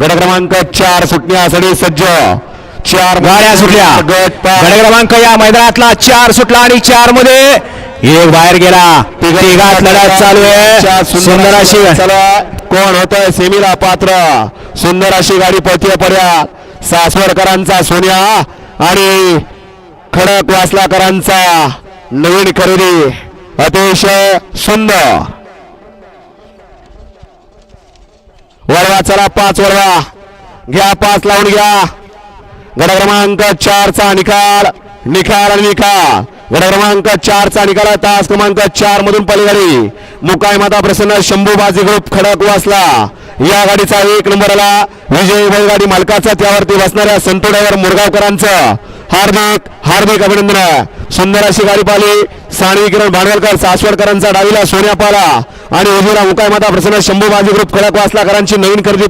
गट क्रमांक चार सुटण्यासाठी सज्ज. चार गाड्या सुटल्या. गट क्रमांक या मैदानातला चार सुटला आणि चारमध्ये एक बाहेर गेला. तिघात लढत चालू आहे. सुंदर अशी कोण होत सेमीला पात्र. सुंदर अशी गाडी पळतीय पर्यात सासवडकरांचा सोन्या आणि खडक वासलाकरांचा नवीन खरेदी. अतिशय सुंदर. वळवा चला पाच वळवा. घ्या पाच लावून घ्या. गड क्रमांक चारचा निकाल निकाल आणि निकाल गड क्रमांक चारचा निकाल तास क्रमांक चार मधून पलीकडे. मुकाय माता प्रसन्न शंभू बाजी ग्रुप खडक वाचला या गाडीचा एक नंबर आला. विजय बैलगाडी मालकाचा त्यावरती बसणाऱ्या संतोड्यावर मुरगावकरांचं. हार्दिक हार्दिक अभिनंदन आहे. सुंदर अशी गाडी पाहिली साणवी किरण भांडवलकर सासवडकरांचा डावीला सोन्या पाला आणि उजवीला मुकायमाता प्रसन्न शंभू बाजी ग्रुप खडक वासलाकरांची नवीन खरेदी